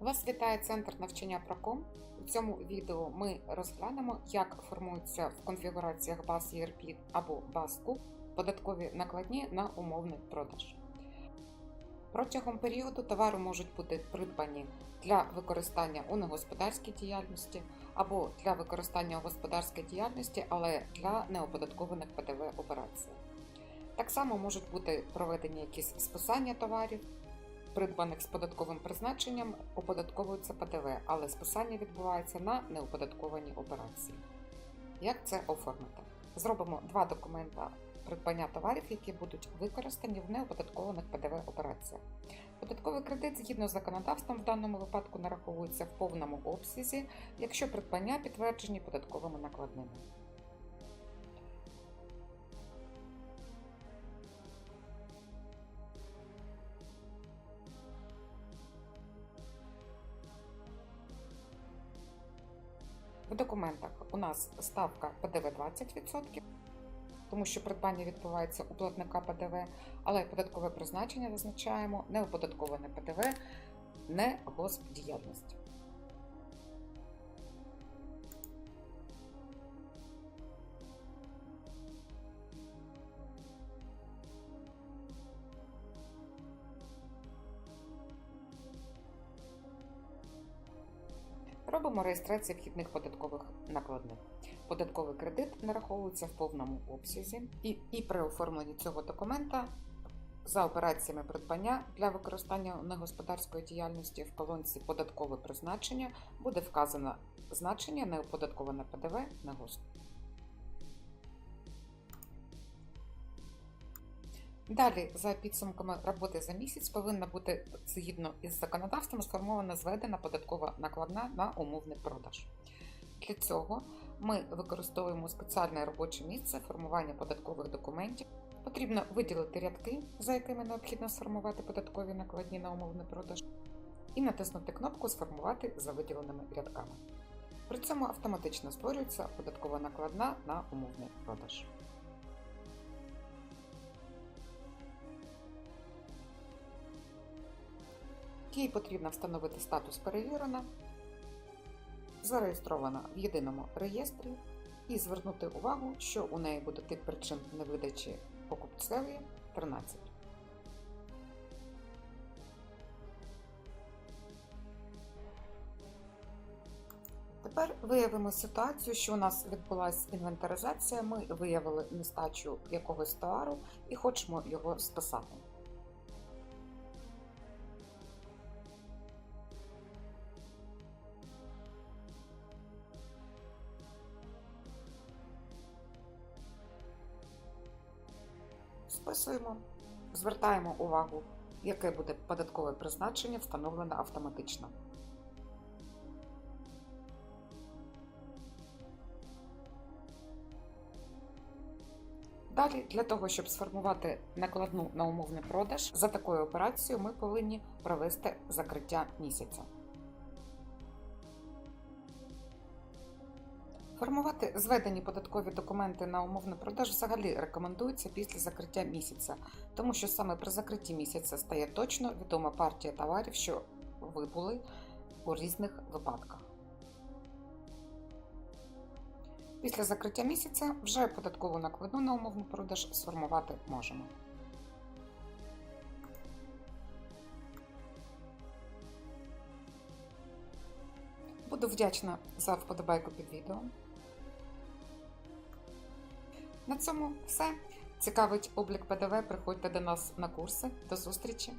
Вас вітає центр навчання Проком. У цьому відео ми розглянемо, як формуються в конфігураціях баз ERP або баз CUP податкові накладні на умовний продаж. Протягом періоду товари можуть бути придбані для використання у негосподарській діяльності або для використання у господарській діяльності, але для неоподаткованих ПДВ операцій. Так само можуть бути проведені якісь списання товарів, придбаних з податковим призначенням, оподатковується ПДВ, але списання відбувається на неоподатковані операції. Як це оформити? Зробимо два документа придбання товарів, які будуть використані в неоподаткованих ПДВ операціях. Податковий кредит згідно з законодавством в даному випадку нараховується в повному обсязі, якщо придбання підтверджені податковими накладними. В документах у нас ставка ПДВ 20%, тому що придбання відбувається у платника ПДВ, але податкове призначення зазначаємо неоподатковане ПДВ, не госпдіяльність. Робимо реєстрацію вхідних податкових накладних. Податковий кредит нараховується в повному обсязі, і, і при оформленні цього документа за операціями придбання для використання негосподарської діяльності в колонці податкове призначення буде вказано значення неоподатковане ПДВ на ГОСТ. Далі, за підсумками роботи за місяць, повинна бути згідно із законодавством сформована зведена податкова накладна на умовний продаж. Для цього ми використовуємо спеціальне робоче місце формування податкових документів. Потрібно виділити рядки, за якими необхідно сформувати податкові накладні на умовний продаж, і натиснути кнопку Сформувати за виділеними рядками. При цьому автоматично створюється податкова накладна на умовний продаж. Їй потрібно встановити статус перевірена, зареєстрована в єдиному реєстрі і звернути увагу, що у неї буде тип причин невидачі покупцеві 13. Тепер виявимо ситуацію, що у нас відбулася інвентаризація, ми виявили нестачу якогось товару і хочемо його списати. Списуємо, звертаємо увагу, яке буде податкове призначення, встановлене автоматично. Далі, для того, щоб сформувати накладну на умовний продаж, за такою операцією ми повинні провести закриття місяця. Формувати зведені податкові документи на умовний продаж взагалі рекомендується після закриття місяця, тому що саме при закритті місяця стає точно відома партія товарів, що вибули у різних випадках. Після закриття місяця вже податкову накладну на умовний продаж сформувати можемо. Буду вдячна за вподобайку під відео. На цьому все. Цікавить облік ПДВ. Приходьте до нас на курси. До зустрічі!